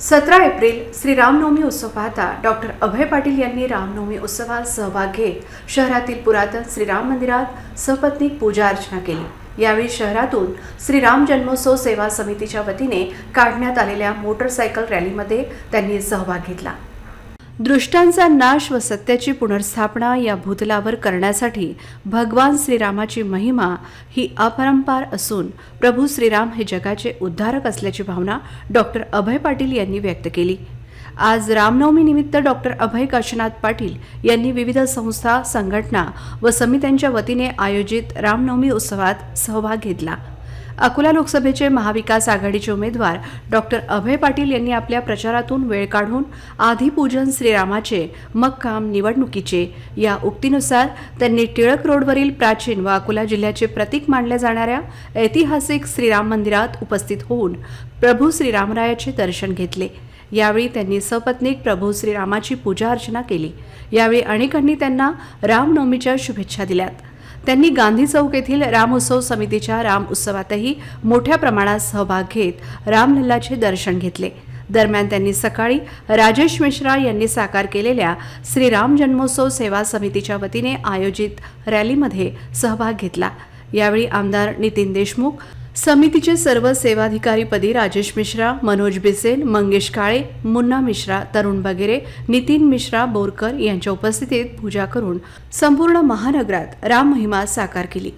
सतरा एप्रिल श्री रामनवमी उत्सव पाहता डॉक्टर अभय पाटील यांनी रामनवमी उत्सवात सहभाग घेत शहरातील पुरातन श्रीराम मंदिरात सपत्नीक पूजा अर्चना केली. यावेळी शहरातून श्रीराम जन्मोत्सव सेवा समितीच्या वतीने काढण्यात आलेल्या मोटरसायकल रॅलीमध्ये त्यांनी सहभाग घेतला. दृष्टांचा नाश व सत्याची पुनर्स्थापना या भूतलावर करण्यासाठी भगवान श्रीरामाची महिमा ही अपरंपार असून प्रभू श्रीराम हे जगाचे उद्धारक असल्याची भावना डॉक्टर अभय पाटील यांनी व्यक्त केली. आज रामनवमीनिमित्त डॉक्टर अभय काशीनाथ पाटील यांनी विविध संस्था संघटना व समित्यांच्या वतीने आयोजित रामनवमी उत्सवात सहभाग घेतला. अकोला लोकसभेचे महाविकास आघाडीचे उमेदवार डॉक्टर अभय पाटील यांनी आपल्या प्रचारातून वेळ काढून आधीपूजन श्रीरामाचे मग काम निवडणुकीचे. या उक्तीनुसार त्यांनी टिळक रोडवरील प्राचीन व अकोला जिल्ह्याचे प्रतीक मानल्या जाणाऱ्या ऐतिहासिक श्रीराम मंदिरात उपस्थित होऊन प्रभू श्रीरामरायाचे दर्शन घेतले. यावेळी त्यांनी सपत्नीक प्रभू श्रीरामाची पूजा अर्चना केली. यावेळी अनेकांनी त्यांना रामनवमीच्या शुभेच्छा दिल्यात. त्यांनी गांधी चौक येथील राम उत्सव समितीच्या राम उत्सवातही मोठ्या प्रमाणात सहभाग घेत रामलल्लाचे दर्शन घेतले. दरम्यान त्यांनी सकाळी राजेश मिश्रा यांनी साकार केलेल्या श्रीराम जन्मोत्सव सेवा समितीच्या वतीने आयोजित रॅलीमध्ये सहभाग घेतला. यावेळी आमदार नितीन देशमुख समितीचे सर्व सेवाधिकारीपदी राजेश मिश्रा मनोज बिसेन मंगेश काळे मुन्ना मिश्रा तरुण बगेरे नितीन मिश्रा बोरकर यांच्या उपस्थितीत पूजा करून संपूर्ण महानगरात राम महिमा साकार केली.